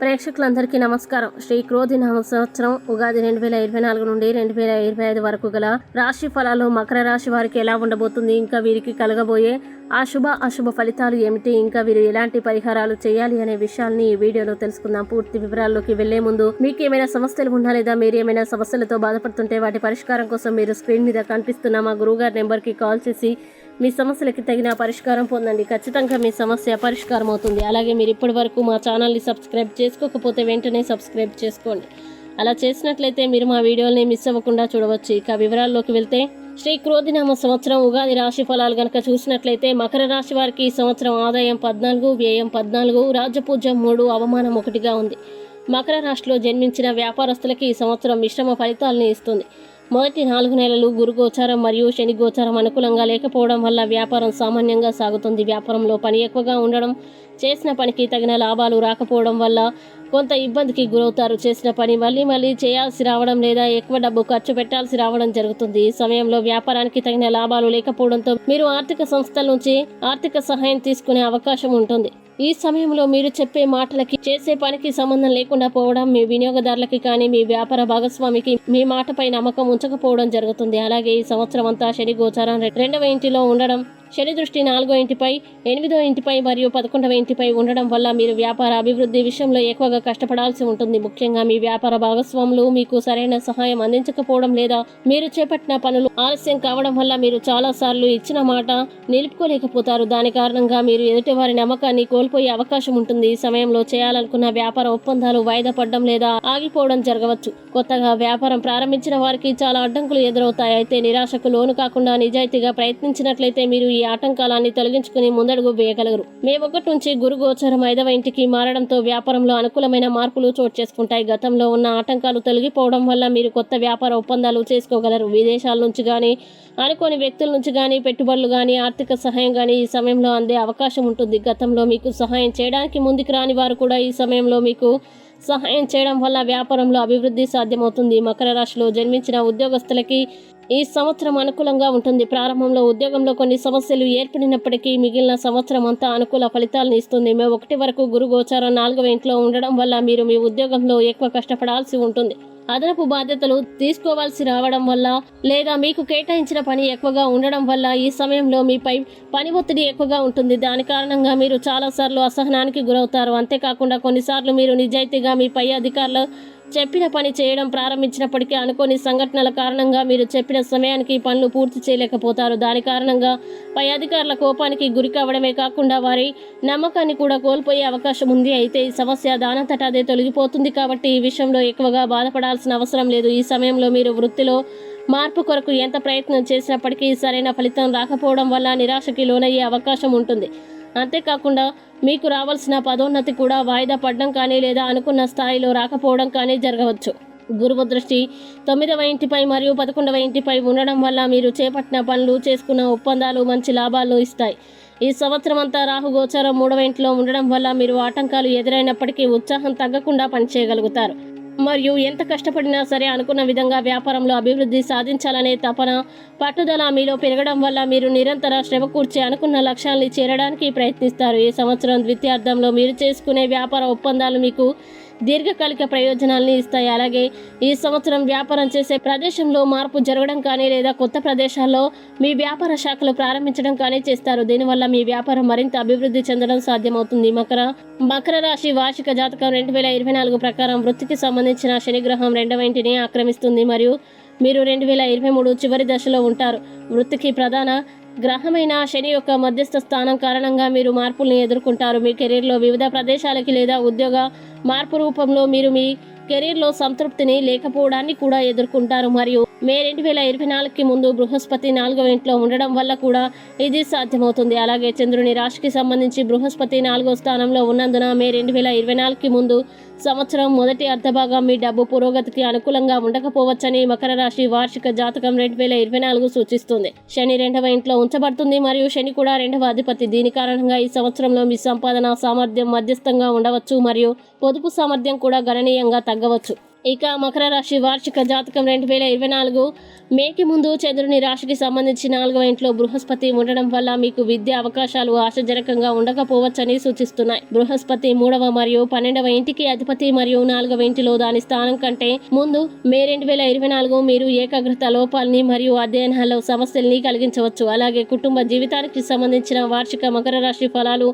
ప్రేక్షకులందరికీ నమస్కారం. శ్రీ క్రోధి నామ సంవత్సరం ఉగాది రెండు వేల ఇరవై నాలుగు నుండి రెండు వేల ఇరవై ఐదు వరకు గల రాశి ఫలాలు మకర రాశి వారికి ఎలా ఉండబోతుంది ఇంకా వీరికి కలగబోయే ఆ శుభ అశుభ ఫలితాలు ఏమిటి ఇంకా వీరు ఎలాంటి పరిహారాలు చేయాలి అనే విషయాల్ని ఈ వీడియోలో తెలుసుకుందాం. పూర్తి వివరాల్లోకి వెళ్ళే ముందు మీకు ఏమైనా సమస్యలు ఉన్నా లేదా మీరు ఏమైనా సమస్యలతో బాధపడుతుంటే వాటి పరిష్కారం కోసం మీరు స్క్రీన్ మీద కనిపిస్తున్న మా గురువుగారి నెంబర్కి కాల్ చేసి మీ సమస్యలకి తగిన పరిష్కారం పొందండి. ఖచ్చితంగా మీ సమస్య పరిష్కారం అవుతుంది అలాగే మీరు ఇప్పటి వరకు మా ఛానల్ని సబ్స్క్రైబ్ చేసుకోకపోతే వెంటనే సబ్స్క్రైబ్ చేసుకోండి. అలా చేసినట్లయితే మీరు మా వీడియోని మిస్ అవ్వకుండా చూడవచ్చు. ఇక వివరాల్లోకి వెళ్తే శ్రీ క్రోధినామ సంవత్సరం ఉగాది రాశి ఫలాలు గనక చూసినట్లయితే మకర రాశి వారికి ఈ సంవత్సరం ఆదాయం పద్నాలుగు వ్యయం పద్నాలుగు రాజపూజం మూడు అవమానం ఒకటిగా ఉంది. మకర రాశిలో జన్మించిన వ్యాపారస్తులకి ఈ సంవత్సరం మిశ్రమ ఫలితాలను ఇస్తుంది. మొదటి నాలుగు నెలలు గురు గోచారం మరియు శని గోచారం అనుకూలంగా లేకపోవడం వల్ల వ్యాపారం సామాన్యంగా సాగుతుంది. వ్యాపారంలో పని ఎక్కువగా ఉండడం చేసిన పనికి తగిన లాభాలు రాకపోవడం వల్ల కొంత ఇబ్బందికి గురవుతారు. చేసిన పని మళ్ళీ మళ్ళీ చేయాల్సి రావడం లేదా ఎక్కువ డబ్బు ఖర్చు పెట్టాల్సి రావడం జరుగుతుంది. ఈ సమయంలో వ్యాపారానికి తగిన లాభాలు లేకపోవడంతో మీరు ఆర్థిక సంస్థల నుంచి ఆర్థిక సహాయం తీసుకునే అవకాశం ఉంటుంది. ఈ సమయంలో మీరు చెప్పే మాటలకి చేసే పనికి సంబంధం లేకుండా పోవడం మీ వినియోగదారులకి కానీ మీ వ్యాపార భాగస్వామికి మీ మాటపై నమ్మకం ఉంచకపోవడం జరుగుతుంది. అలాగే ఈ సంవత్సరం అంతా శని గోచారం రెండవ ఇంటిలో ఉండడం శని దృష్టి నాలుగో ఇంటిపై ఎనిమిదో ఇంటిపై మరియు పదకొండవ ఇంటిపై ఉండడం వల్ల మీరు వ్యాపార అభివృద్ధి విషయంలో ఎక్కువగా కష్టపడాల్సి ఉంటుంది. ముఖ్యంగా మీ వ్యాపార భాగస్వాములు మీకు సరైన సహాయం అందించకపోవడం లేదా మీరు చేపట్టిన పనులు ఆలస్యం కావడం వల్ల మీరు చాలా సార్లు ఇచ్చిన మాట నిలుపుకోలేకపోతారు. దాని కారణంగా మీరు ఎదుటి వారి నమ్మకాన్ని కోల్పోయే అవకాశం ఉంటుంది. ఈ సమయంలో చేయాలనుకున్న వ్యాపార ఒప్పందాలు వాయిదా పడడం లేదా ఆగిపోవడం జరగవచ్చు. కొత్తగా వ్యాపారం ప్రారంభించిన వారికి చాలా అడ్డంకులు ఎదురవుతాయి. అయితే నిరాశకు లోను కాకుండా నిజాయితీగా ప్రయత్నించినట్లయితే మీరు ఈ ఆటంకాలాన్ని తొలగించుకుని ముందడుగు వేయగలరు. మే ఒకటి నుంచి గురు గోచరం ఐదవ ఇంటికి మారడంతో వ్యాపారంలో అనుకూలమైన మార్పులు చోటు చేసుకుంటాయి. గతంలో ఉన్న ఆటంకాలు తొలగిపోవడం వల్ల మీరు కొత్త వ్యాపార ఒప్పందాలు చేసుకోగలరు. విదేశాల నుంచి కానీ అనుకోని వ్యక్తుల నుంచి కానీ పెట్టుబడులు కానీ ఆర్థిక సహాయం కానీ ఈ సమయంలో అందే అవకాశం ఉంటుంది. గతంలో మీకు సహాయం చేయడానికి ముందుకు రాని వారు కూడా ఈ సమయంలో మీకు సహాయం చేయడం వల్ల వ్యాపారంలో అభివృద్ధి సాధ్యమవుతుంది. మకర రాశిలో జన్మించిన ఉద్యోగస్తులకి ఈ సంవత్సరం అనుకూలంగా ఉంటుంది. ప్రారంభంలో ఉద్యోగంలో కొన్ని సమస్యలు ఏర్పడినప్పటికీ మిగిలిన సంవత్సరం అంతా అనుకూల ఫలితాలను ఇస్తుంది. మే ఒకటి వరకు గురు గోచారం నాలుగవ ఇంట్లో ఉండడం వల్ల మీరు మీ ఉద్యోగంలో ఎక్కువ కష్టపడాల్సి ఉంటుంది. అదనపు బాధ్యతలు తీసుకోవాల్సి రావడం వల్ల లేదా మీకు కేటాయించిన పని ఎక్కువగా ఉండడం వల్ల ఈ సమయంలో మీపై పని ఒత్తిడి ఎక్కువగా ఉంటుంది. దాని కారణంగా మీరు చాలాసార్లు అసహనానికి గురవుతారు. అంతేకాకుండా కొన్నిసార్లు మీరు నిజాయితీగా మీ పై అధికారులు చెప్పిన పని చేయడం ప్రారంభించినప్పటికీ అనుకోని సంఘటనల కారణంగా మీరు చెప్పిన సమయానికి పనులు పూర్తి చేయలేకపోతారు. దాని కారణంగా పై అధికారుల కోపానికి గురి కావడమే కాకుండా వారి నమ్మకాన్ని కూడా కోల్పోయే అవకాశం ఉంది. అయితే ఈ సమస్య దానంతటా అదే తొలగిపోతుంది కాబట్టి ఈ విషయంలో ఎక్కువగా బాధపడాల్సిన అవసరం లేదు. ఈ సమయంలో మీరు వృత్తిలో మార్పు కొరకు ఎంత ప్రయత్నం చేసినప్పటికీ సరైన ఫలితం రాకపోవడం వల్ల నిరాశకి లోనయ్యే అవకాశం ఉంటుంది. అంతేకాకుండా మీకు రావాల్సిన పదోన్నతి కూడా వాయిదా పడడం కానీ లేదా అనుకున్న స్థాయిలో రాకపోవడం కానీ జరగవచ్చు. గురువు దృష్టి తొమ్మిదవ ఇంటిపై మరియు పదకొండవ ఇంటిపై ఉండడం వల్ల మీరు చేపట్టిన పనులు చేసుకున్న ఒప్పందాలు మంచి లాభాలు ఇస్తాయి. ఈ సంవత్సరం అంతా రాహుగోచారం మూడవ ఇంట్లో ఉండడం వల్ల మీరు ఆటంకాలు ఎదురైనప్పటికీ ఉత్సాహం తగ్గకుండా పనిచేయగలుగుతారు. మరియు ఎంత కష్టపడినా సరే అనుకున్న విధంగా వ్యాపారంలో అభివృద్ధి సాధించాలనే తపన పట్టుదల మీలో పెరగడం వల్ల మీరు నిరంతర శ్రమ కూర్చే అనుకున్న లక్ష్యాల్ని చేరడానికి ప్రయత్నిస్తారు. ఈ సంవత్సరం ద్వితీయార్థంలో మీరు చేసుకునే వ్యాపార ఒప్పందాలు మీకు దీర్ఘకాలిక ప్రయోజనాల్ని ఇస్తాయి. అలాగే ఈ సంవత్సరం వ్యాపారం చేసే ప్రదేశంలో మార్పు జరగడం కానీ లేదా కొత్త ప్రదేశాల్లో మీ వ్యాపార శాఖలు ప్రారంభించడం కానీ చేస్తారు. దీనివల్ల మీ వ్యాపారం మరింత అభివృద్ధి చెందడం సాధ్యమవుతుంది. మకర మకర రాశి వార్షిక జాతకం రెండు వేల ఇరవై నాలుగు ప్రకారం వృత్తికి సంబంధించిన శనిగ్రహం రెండవ ఇంటిని ఆక్రమిస్తుంది. మరియు మీరు రెండు వేల ఇరవై మూడు చివరి దశలో ఉంటారు. వృత్తికి ప్రధాన గ్రహమైన శని యొక్క మధ్యస్థ స్థానం కారణంగా మీరు మార్పుల్ని ఎదుర్కొంటారు. మీ కెరీర్లో వివిధ ప్రదేశాలకి లేదా ఉద్యోగ మార్పు రూపంలో మీరు మీ కెరీర్లో సంతృప్తిని లేకపోవడాన్ని కూడా ఎదుర్కొంటారు. మరియు మే రెండు వేల ఇరవై నాలుగుకి ముందు బృహస్పతి నాలుగవ ఇంట్లో ఉండడం వల్ల కూడా ఇది సాధ్యమవుతుంది. అలాగే చంద్రుని రాశికి సంబంధించి బృహస్పతి నాలుగో స్థానంలో ఉన్నందున మే రెండు వేల ఇరవై నాలుగుకి ముందు సంవత్సరం మొదటి అర్ధభాగం మీ డబ్బు పురోగతికి అనుకూలంగా ఉండకపోవచ్చని మకర రాశి వార్షిక జాతకం రెండు వేల ఇరవై నాలుగు సూచిస్తుంది. శని రెండవ ఇంట్లో ఉంచబడుతుంది మరియు శని కూడా రెండవ అధిపతి. దీని కారణంగా ఈ సంవత్సరంలో మీ సంపాదన సామర్థ్యం మధ్యస్థంగా ఉండవచ్చు. మరియు పొదుపు సామర్థ్యం కూడా గణనీయంగా తగ్గవచ్చు. ఇక మకర రాశి వార్షిక జాతకం రెండు వేల ఇరవై నాలుగు. మేకి ముందు చంద్రుని రాశికి సంబంధించి నాలుగవ ఇంట్లో బృహస్పతి ఉండడం వల్ల మీకు విద్య అవకాశాలు ఆశాజనకంగా ఉండకపోవచ్చని సూచిస్తున్నాయి. బృహస్పతి మూడవ మరియు పన్నెండవ ఇంటికి అధిపతి మరియు నాలుగవ ఇంటిలో దాని స్థానం కంటే ముందు మే రెండు వేల ఇరవై నాలుగు మీరు ఏకాగ్రత లోపాలని మరియు అధ్యయనాల్లో సమస్యల్ని కలిగించవచ్చు. అలాగే కుటుంబ జీవితానికి సంబంధించిన వార్షిక మకర రాశి ఫలాలు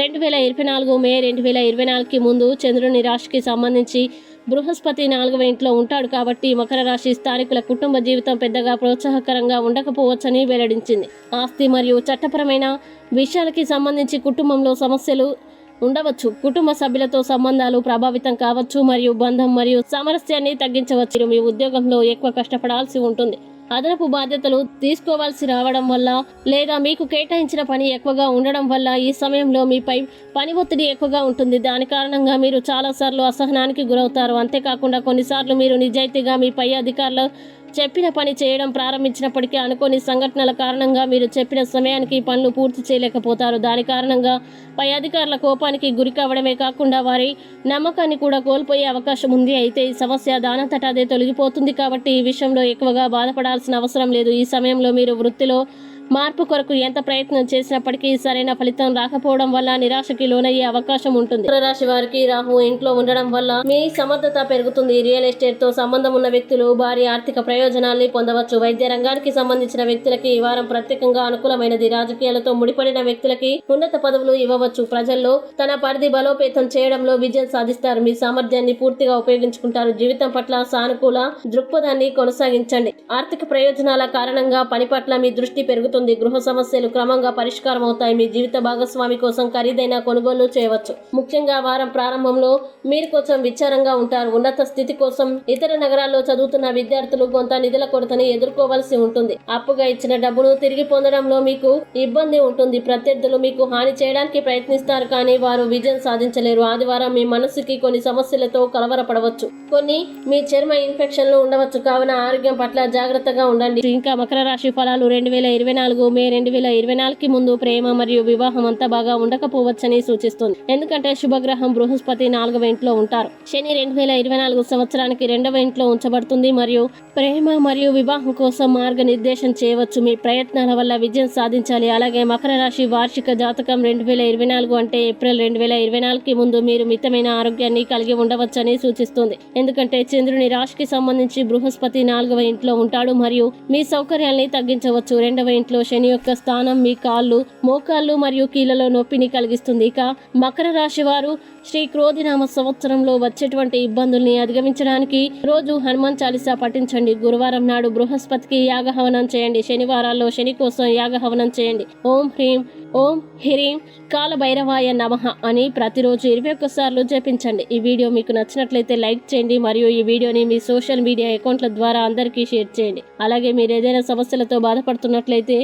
రెండు వేల ఇరవై నాలుగు మే రెండు వేల ఇరవై నాలుగుకి ముందు చంద్రుని రాశికి సంబంధించి బృహస్పతి నాలుగవ ఇంట్లో ఉంటాడు కాబట్టి మకర రాశి స్థానికుల కుటుంబ జీవితం పెద్దగా ప్రోత్సాహకరంగా ఉండకపోవచ్చని వెల్లడించింది. ఆస్తి మరియు చట్టపరమైన విషయాలకి సంబంధించి కుటుంబంలో సమస్యలు ఉండవచ్చు. కుటుంబ సభ్యులతో సంబంధాలు ప్రభావితం కావచ్చు మరియు బంధం మరియు సామరస్యాన్ని తగ్గించవచ్చు. మీ ఉద్యోగంలో ఎక్కువ కష్టపడాల్సి ఉంటుంది. అదనపు బాధ్యతలు తీసుకోవాల్సి రావడం వల్ల లేదా మీకు కేటాయించిన పని ఎక్కువగా ఉండడం వల్ల ఈ సమయంలో మీపై పని ఒత్తిడి ఎక్కువగా ఉంటుంది. దాని కారణంగా మీరు చాలాసార్లు అసహనానికి గురవుతారు. అంతేకాకుండా కొన్నిసార్లు మీరు నిజాయితీగా మీ పై అధికారులు చెప్పిన పని చేయడం ప్రారంభించినప్పటికీ అనుకోని సంఘటనల కారణంగా మీరు చెప్పిన సమయానికి పనులు పూర్తి చేయలేకపోతారు. దాని కారణంగా పై అధికారుల కోపానికి గురి కావడమే కాకుండా వారి నమ్మకాన్ని కూడా కోల్పోయే అవకాశం ఉంది. అయితే ఈ సమస్య దానంతట అదే తొలగిపోతుంది కాబట్టి ఈ విషయంలో ఎక్కువగా బాధపడాల్సిన అవసరం లేదు. ఈ సమయంలో మీరు వృత్తిలో మార్పు కొరకు ఎంత ప్రయత్నం చేసినప్పటికీ సరైన ఫలితం రాకపోవడం వల్ల నిరాశకి లోనయ్యే అవకాశం ఉంటుంది. రాశి వారికి రాహు ఇంట్లో ఉండడం వల్ల మీ సమర్థత పెరుగుతుంది. రియల్ ఎస్టేట్తో సంబంధం ఉన్న వ్యక్తులు భారీ ఆర్థిక ప్రయోజనాల్ని పొందవచ్చు. వైద్య రంగానికి సంబంధించిన వ్యక్తులకి ఈ వారం ప్రత్యేకంగా అనుకూలమైనది. రాజకీయాలతో ముడిపడిన వ్యక్తులకి ఉన్నత పదవులు ఇవ్వవచ్చు. ప్రజల్లో తన పరిధి బలోపేతం చేయడంలో విజయం సాధిస్తారు. మీ సామర్థ్యాన్ని పూర్తిగా ఉపయోగించుకుంటారు. జీవితం పట్ల సానుకూల దృక్పథాన్ని కొనసాగించండి. ఆర్థిక ప్రయోజనాల కారణంగా పని పట్ల మీ దృష్టి పెరుగుతుంది. గృహ సమస్యలు క్రమంగా పరిష్కారం అవుతాయి మీ జీవిత భాగస్వామి కోసం ఖరీదైన కొనుగోలు చేయవచ్చు. ముఖ్యంగా వారం ప్రారంభంలో మీరు కొంచెం విచారంగా ఉంటారు. ఉన్నత స్థితి కోసం ఇతర నగరాల్లో చదువుతున్న విద్యార్థులు కొంత నిధుల కొరతని ఎదుర్కోవాల్సి ఉంటుంది. అప్పుగా ఇచ్చిన డబ్బును తిరిగి పొందడంలో మీకు ఇబ్బంది ఉంటుంది. ప్రత్యర్థులు మీకు హాని చేయడానికి ప్రయత్నిస్తారు కానీ వారు విజయం సాధించలేరు. ఆదివారం మీ మనసుకి కొన్ని సమస్యలతో కలవరపడవచ్చు. కొన్ని మీ చర్మ ఇన్ఫెక్షన్లు ఉండవచ్చు. కావున ఆరోగ్యం పట్ల జాగ్రత్తగా ఉండండి. ఇంకా మకర రాశి ఫలాలు రెండు వేల ఇరవై నాలుగు మే రెండు వేల ఇరవై నాలుగుకి ముందు ప్రేమ మరియు వివాహం అంతా బాగా ఉండకపోవచ్చని సూచిస్తుంది. ఎందుకంటే శుభగ్రహం బృహస్పతి నాలుగవ ఇంట్లో ఉంటారు. శని రెండు వేల ఇరవై నాలుగు సంవత్సరానికి రెండవ ఇంట్లో ఉంచబడుతుంది మరియు ప్రేమ మరియు వివాహం కోసం మార్గనిర్దేశం చేయవచ్చు. మీ ప్రయత్నాల వల్ల విజయం సాధించాలి. అలాగే మకర రాశి వార్షిక జాతకం రెండు వేల ఇరవై నాలుగు అంటే ఏప్రిల్ రెండు వేల ఇరవై నాలుగుకి ముందు మీరు మితమైన ఆరోగ్యాన్ని కలిగి ఉండవచ్చని సూచిస్తుంది. ఎందుకంటే చంద్రుని రాశికి సంబంధించి బృహస్పతి నాలుగవ ఇంట్లో ఉంటాడు మరియు మీ సౌకర్యాల్ని తగ్గించవచ్చు. రెండవ ఇంట్లో శని యొక్క స్థానం మీ కాళ్ళు మోకాళ్ళు మరియు కీళ్ళలో నొప్పిని కలిగిస్తుంది. ఇక మకర రాశి వారు శ్రీ క్రోధినామ సంవత్సరంలో వచ్చేటువంటి ఇబ్బందుల్ని అధిగమించడానికి రోజు హనుమాన్ చాలీసా పఠించండి. గురువారం నాడు బృహస్పతికి యాగహవనం చేయండి. శనివారాల్లో శని కోసం యాగహవనం చేయండి. ఓం హ్రీం ఓం హ్రీం కాలభైరవాయ నమః అని ప్రతిరోజు ఇరవై ఒక్కసార్లు జపించండి. ఈ వీడియో మీకు నచ్చినట్లయితే లైక్ చేయండి. మరియు ఈ వీడియోని మీ సోషల్ మీడియా అకౌంట్ల ద్వారా అందరికీ షేర్ చేయండి. అలాగే మీరు ఏదైనా సమస్యలతో బాధపడుతున్నట్లయితే